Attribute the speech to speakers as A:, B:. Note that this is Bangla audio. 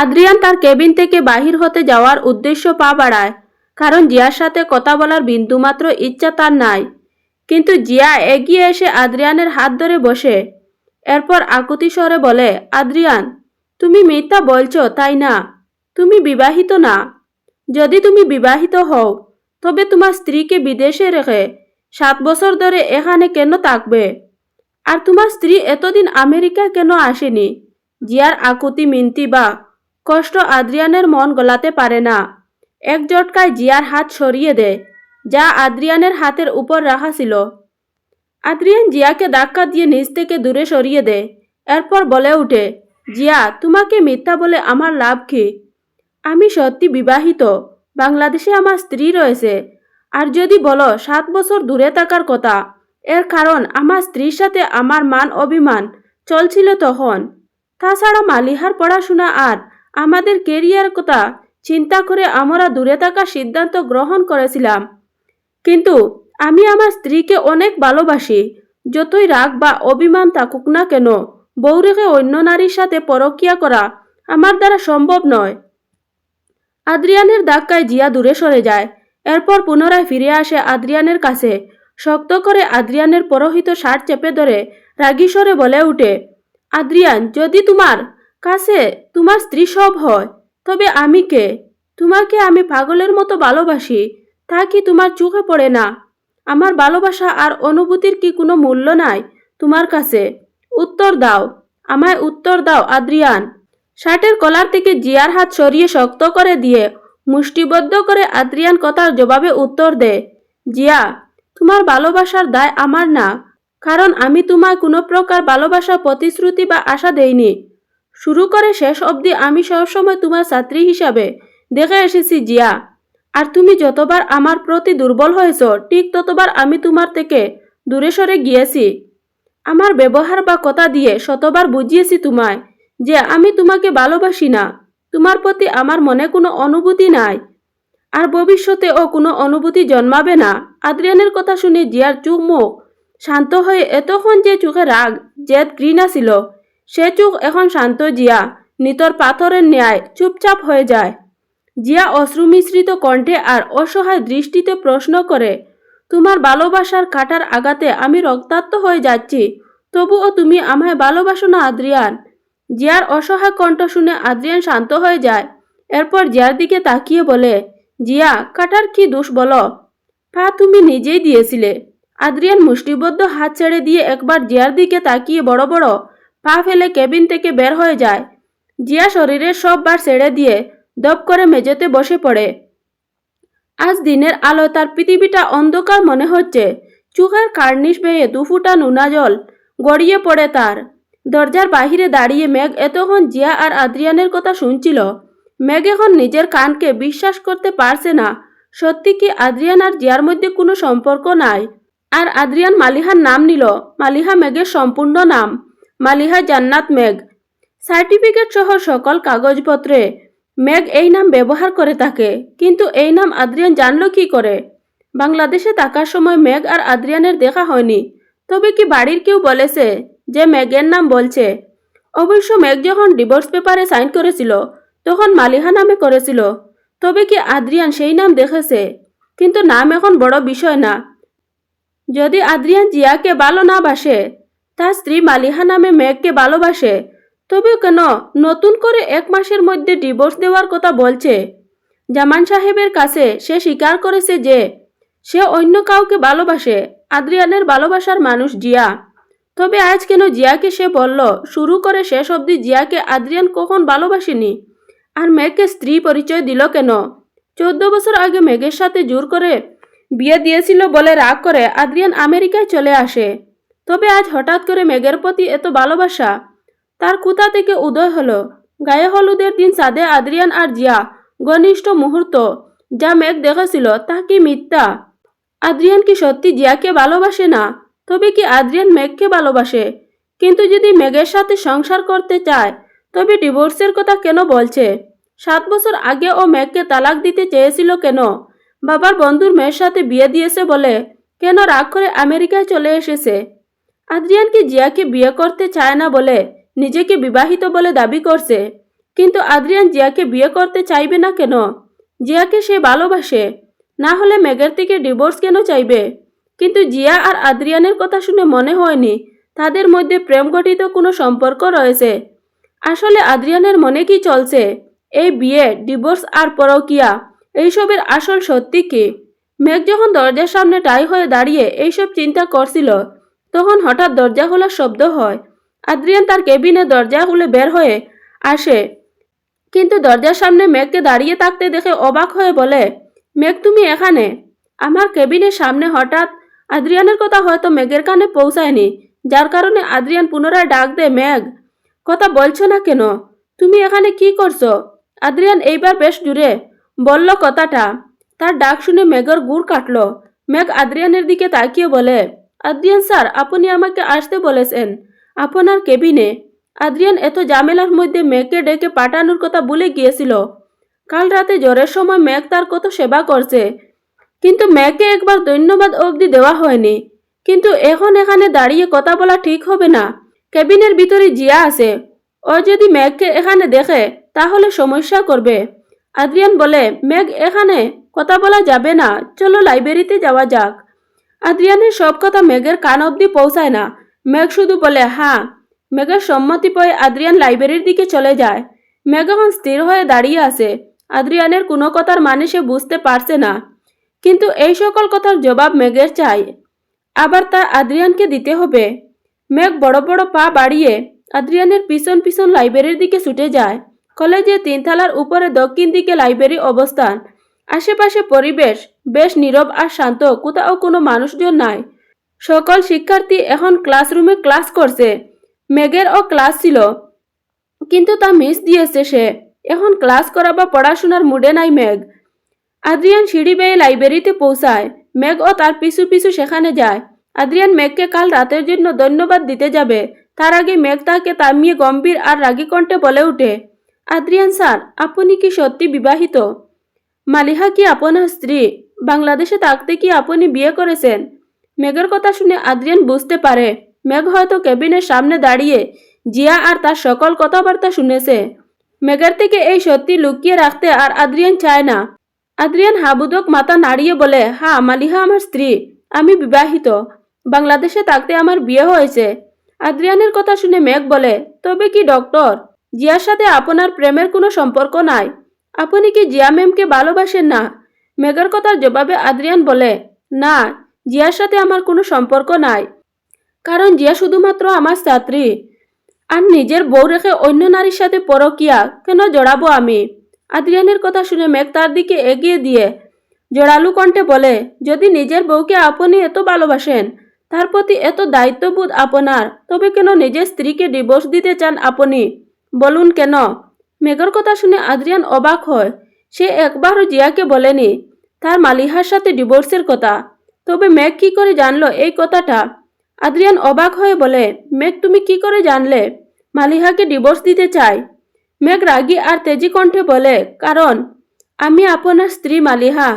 A: আদ্রিয়ান তার কেবিন থেকে বাহির হতে যাওয়ার উদ্দেশ্য পা বাড়ায়, কারণ জিয়ার সাথে কথা বলার বিন্দুমাত্র ইচ্ছা তার নাই। কিন্তু জিয়া এগিয়ে এসে আদ্রিয়ানের হাত ধরে বসে। এরপর আকুতি স্বরে বলে, আদ্রিয়ান, তুমি মিথ্যা বলছো, তাই না? তুমি বিবাহিত না? যদি তুমি বিবাহিত হও, তবে তোমার স্ত্রীকে বিদেশে রেখে সাত বছর ধরে এখানে কেন থাকবে? আর তোমার স্ত্রী এতদিন আমেরিকায় কেন আসেনি? জিয়ার আকুতি মিনতি বা কষ্ট আদ্রিয়ানের মন গলাতে পারে না। এক জটকায় জিয়ার হাত সরিয়ে দেয় যা আদ্রিয়ানের হাতের উপর রাখা ছিল। আদ্রিয়ান জিয়াকে ধাক্কা দিয়ে নিচ থেকে দূরে সরিয়ে দেয় এরপর বলে ওঠে, জিয়া, তোমাকে মিথ্যা বলে আমার লাভ কি? আমি সত্যি বিবাহিত, বাংলাদেশে আমার স্ত্রী রয়েছে। আর যদি বলো সাত বছর দূরে থাকার কথা, এর কারণ আমার স্ত্রীর সাথে আমার মান অভিমান চলছিল তখন। তাছাড়া মালিহার পড়াশোনা আর আমাদের কেরিয়ার কথা চিন্তা করে আমরা দূরে থাকার সিদ্ধান্ত গ্রহণ করেছিলাম। কিন্তু আমি আমার স্ত্রীকে অনেক ভালোবাসি। যতই রাগ বা অভিমান থাকুক না কেন বউ রেখে অন্য নারীর সাথে পরকিয়া করা আমার দ্বারা সম্ভব নয়। আদ্রিয়ানের ধাক্কায় জিয়া দূরে সরে যায়। এরপর পুনরায় ফিরে আসে আদ্রিয়ানের কাছে। শক্ত করে আদ্রিয়ানের পরহিত শার্ট চেপে ধরে রাগী স্বরে বলে উঠে আদ্রিয়ান, যদি তোমার কাছে তোমার স্ত্রী সব হয়, তবে আমি কে? তোমাকে আমি পাগলের মতো ভালোবাসি, তা কি তোমার চোখে পড়ে না? আমার ভালোবাসা আর অনুভূতির কি কোনো মূল্য নাই তোমার কাছে? উত্তর দাও, আমায় উত্তর দাও আদ্রিয়ান। শার্টের কলার থেকে জিয়ার হাত সরিয়ে শক্ত করে দিয়ে মুষ্টিবদ্ধ করে আদ্রিয়ান কথার জবাবে উত্তর দেয় জিয়া, তোমার ভালোবাসার দায় আমার না, কারণ আমি তোমায় কোনো প্রকার ভালোবাসা, প্রতিশ্রুতি বা আশা দেইনি। শুরু করে শেষ অবধি আমি সবসময় তোমার ছাত্রী হিসাবে দেখে এসেছি জিয়া। আর তুমি যতবার আমার প্রতি দুর্বল হয়েছ, ঠিক ততবার আমি তোমার থেকে দূরে সরে গিয়েছি। আমার ব্যবহার বা কথা দিয়ে শতবার বুঝিয়েছি তোমায় যে আমি তোমাকে ভালোবাসি না। তোমার প্রতি আমার মনে কোনো অনুভূতি নাই। আর ভবিষ্যতেও কোনো অনুভূতি জন্মাবে না। আদ্রিয়ানের কথা শুনে জিয়ার চোখ মুখ শান্ত হয়ে এতক্ষণ যে চোখে রাগ, জেদ, ঘৃণা ছিল সে চোখ এখন শান্ত জিয়া। নিতর পাথরের ন্যায় চুপচাপ হয়ে যায়। জিয়া অশ্রু মিশ্রিত কণ্ঠে আর অসহায় দৃষ্টিতে প্রশ্ন করে, তোমার ভালোবাসার কাটার আঘাতে আমি রক্তাক্ত হয়ে যাচ্ছি, তবুও তুমি আমায় ভালোবাসো না আদ্রিয়ান? জিয়ার অসহায় কণ্ঠ শুনে আদ্রিয়ান শান্ত হয়ে যায়। এরপর জিয়ার দিকে তাকিয়ে বলে, জিয়া, কাটার কি দোষ বলো? পা তুমি নিজেই দিয়েছিলে। আদ্রিয়ান মুষ্টিবদ্ধ হাত ছেড়ে দিয়ে একবার জিয়ার দিকে তাকিয়ে বড় বড় পা ফেলে কেবিন থেকে বের হয়ে যায়। জিয়া শরীরের সব বার ছেড়ে দিয়ে দপ করে মেঝেতে বসে পড়ে। আজ দিনের আলো তার পৃথিবীটা অন্ধকার মনে হচ্ছে। চোখের কার্নিশ বেয়ে দুফুটা নোনা জল গড়িয়ে পড়ে তার। দরজার বাহিরে দাঁড়িয়ে মেঘ এতক্ষণ জিয়া আর আদ্রিয়ানের কথা শুনছিল। মেঘ এখন নিজের কানকে বিশ্বাস করতে পারছে না। সত্যি কি আদ্রিয়ান আর জিয়ার মধ্যে কোনো সম্পর্ক নাই? আর আদ্রিয়ান মালিহার নাম নিল। মালিহা মেঘের সম্পূর্ণ নাম। মালিহা জান্নাত মেঘ। সার্টিফিকেট সহ সকল কাগজপত্রে মেঘ এই নাম ব্যবহার করে থাকে। কিন্তু এই নাম আদ্রিয়ান জানলো কি করে? বাংলাদেশে থাকার সময় মেঘ আর আদ্রিয়ানের দেখা হয়নি। তবে কি বাড়ির কেউ বলেছে যে মেঘের নাম বলছে? অবশ্য মেঘ যখন ডিভোর্স পেপারে সাইন করেছিল, তখন মালিহা নামে করেছিল। তবে কি আদ্রিয়ান সেই নাম দেখেছে? কিন্তু নাম এখন বড় বিষয় না। যদি আদ্রিয়ান জিয়াকে ভালো না বাসে তার স্ত্রী মালিহা নামে মেঘকে ভালোবাসে। তবে কেন? নতুন করে এক মাসের মধ্যে ডিভোর্স দেওয়ার কথা বলছে। জামান সাহেবের কাছে সে স্বীকার করেছে যে, সে অন্য কাউকে ভালোবাসে, আদ্রিয়ানের ভালোবাসার মানুষ জিয়া। তবে আজ কেন জিয়াকে সে বলল, শুরু করে শেষ অবধি জিয়াকে আদ্রিয়ান কখন ভালোবাসেনি? আর মেয়েকে স্ত্রী পরিচয় দিল কেন? চোদ্দ বছর আগে মেঘের সাথে জোর করে বিয়ে দিয়েছিল বলে রাগ করে আদ্রিয়ান আমেরিকায় চলে আসে। তবে আজ হঠাৎ করে মেঘের প্রতি এত ভালোবাসা? তার কোথা থেকে উদয় হলো। গায়ে হলুদের দিন সাদে আদ্রিয়ান আর জিয়া, ঘনিষ্ঠ মুহূর্ত যা মেঘ দেখেছিল, তা কি মিথ্যা? আদ্রিয়ান কি সত্যি জিয়াকে ভালোবাসে না? তবে কি আদ্রিয়ান মেঘকে ভালোবাসে? কিন্তু যদি মেঘের সাথে সংসার করতে চায়, তবে ডিভোর্সের কথা কেন বলছে? সাত বছর আগে ও মেঘকে তালাক দিতে চেয়েছিল কেন? বাবার বন্ধুর মেয়ের সাথে বিয়ে দিয়েছে বলে কেন রাগ করে আমেরিকায় চলে এসেছে? আদ্রিয়ান কি জিয়াকে বিয়ে করতে চায় না বলে নিজেকে বিবাহিত বলে দাবি করছে। কিন্তু আদ্রিয়ান জিয়াকে বিয়ে করতে চাইবে না কেন? জিয়াকে সে ভালোবাসে। না হলে মেঘের থেকে ডিভোর্স কেন চাইবে? কিন্তু জিয়া আর আদ্রিয়ানের কথা শুনে মনে হয়নি। তাদের মধ্যে প্রেম গঠিত কোনো সম্পর্ক রয়েছে। আসলে আদ্রিয়ানের মনে কি চলছে? এই বিয়ে, ডিভোর্স আর পরকিয়া, এইসবের আসল সত্যি কি? মেঘ যখন দরজার সামনে টাই হয়ে দাঁড়িয়ে এইসব চিন্তা করছিল তখন হঠাৎ দরজা খোলার শব্দ হয়। আদ্রিয়ান তার কেবিনে দরজা খুলে বের হয়ে আসে। কিন্তু দরজার সামনে মেঘকে দাঁড়িয়ে থাকতে দেখে অবাক হয়ে বলে, মেঘ, তুমি এখানে? আমার কেবিনের সামনে হঠাৎ আদ্রিয়ানের কথা হয়তো মেঘের কানে পৌঁছায়নি। যার কারণে আদ্রিয়ান পুনরায় ডাক দেয়, মেঘ, কথা বলছো না কেন? তুমি এখানে কি করছ? আদ্রিয়ান এইবার বেশ জুড়ে বলল কথাটা। তার ডাক শুনে মেঘর গুড় কাটলো। মেঘ আদ্রিয়ানের দিকে তাকিয়ে বলে আদ্রিয়ান, স্যার, আপনি আমাকে আসতে বলেছেন। আপনার কেবিনে। আদ্রিয়ান এত ঝামেলার মধ্যে মেঘকে ডেকে পাঠানোর কথা ভুলে গিয়েছিল। কাল রাতে জ্বরের সময় মেঘ তার কত সেবা করছে। কিন্তু মেঘকে একবার ধন্যবাদ অবধি দেওয়া হয়নি। কিন্তু এখন এখানে দাঁড়িয়ে কথা বলা ঠিক হবে না। কেবিনের ভিতরে জিয়া আছে। ও যদি মেঘকে এখানে দেখে, তাহলে সমস্যা করবে। আদ্রিয়ান বলে, মেঘ এখানে? কথা বলা যাবে না। চলো লাইব্রেরিতে যাওয়া যাক। আদ্রিয়ানের সব কথা মেঘের কান অবধি পৌঁছায় না। মেঘ শুধু বলে হ্যাঁ। মেঘের সম্মতি পেয়ে আদ্রিয়ান লাইব্রেরির দিকে চলে যায়। মেঘ এখন স্থির হয়ে দাঁড়িয়ে আছে। আদ্রিয়ানের কোনো কথার মানে সে বুঝতে পারছে না। কিন্তু এই সকল কথার জবাব মেঘের চাই। আবার তা আদ্রিয়ানকে দিতে হবে। মেঘ বড় বড় পা বাড়িয়ে আদ্রিয়ানের পিছন পিছন লাইব্রেরির দিকে ছুটে যায়। কলেজে তিনতলার উপরে দক্ষিণ দিকে লাইব্রেরি অবস্থান। আশেপাশে পরিবেশ বেশ নীরব আর শান্ত, কোথাও কোনো মানুষজন নাই। সকল শিক্ষার্থী এখন ক্লাসরুমে ক্লাস করছে। মেঘের ও ক্লাস ছিল, কিন্তু তা মিস দিয়েছে সে। এখন ক্লাস করা বা পড়াশোনার মুডে নাই মেঘ। আদ্রিয়ান সিঁড়ি বেয়ে লাইব্রেরিতে পৌঁছায়। মেঘ ও তার পিছু পিছু সেখানে যায়। আদ্রিয়ান মেঘকে কাল রাতের জন্য ধন্যবাদ দিতে যাবে। তার আগে মেঘ তাকে থামিয়ে গম্ভীর আর রাগী কণ্ঠে বলে ওঠে, আদ্রিয়ান স্যার, আপনি কি সত্যি বিবাহিত? মালিহা কি আপনার স্ত্রী বাংলাদেশে থাকতে কি আপনি বিয়ে করেছেন মেঘের কথা শুনে আদ্রিয়ান বুঝতে পারে মেঘ হয়তো কেবিনের সামনে দাঁড়িয়ে জিয়া আর তার সকল কথাবার্তা শুনেছে। মেঘের থেকে এই সত্যি লুকিয়ে রাখতে আর আদ্রিয়ান চায় না। আদ্রিয়ান হাবুদক মাথা নাড়িয়ে বলে হ্যাঁ মালিহা আমার স্ত্রী আমি বিবাহিত। বাংলাদেশে থাকতে আমার বিয়ে হয়েছে আদ্রিয়ানের কথা শুনে মেঘ বলে, তবে কি ডক্টর জিয়ার সাথে আপনার প্রেমের কোনো সম্পর্ক নাই। আপনি কি জিয়া ম্যামকে ভালোবাসেন না। মেঘের কথার জবাবে আদ্রিয়ান বলে, না জিয়ার সাথে আমার কোনো সম্পর্ক নাই। কারণ জিয়া শুধুমাত্র আমার ছাত্রী আর নিজের বউ রেখে অন্য নারীর সাথে পরকিয়া কেন জড়াবো আমি? আদ্রিয়ানের কথা শুনে মেঘ তার দিকে এগিয়ে দিয়ে। জোড়ালু কণ্ঠে বলে, যদি নিজের বউকে আপনি এত ভালোবাসেন তার প্রতি এত দায়িত্ববোধ আপনার তবে কেন নিজের স্ত্রীকে ডিভোর্স দিতে চান আপনি? বলুন কেন? মেঘর কথা শুনে আদ্রিয়ান অবাক হয়। সে একবারও জিয়াকে বলেনি, তার মালিহার সাথে ডিভোর্সের কথা। তবে মেঘ কি করে জানলো এই কথাটা? আদ্রিয়ান অবাক হয়ে বলে, মেঘ, তুমি কি করে জানলে? মালিহাকে ডিভোর্স দিতে চাই? মেঘ রাগি আর তেজি কণ্ঠে বলে, কারণ, আমি আপনার স্ত্রী মালিহা।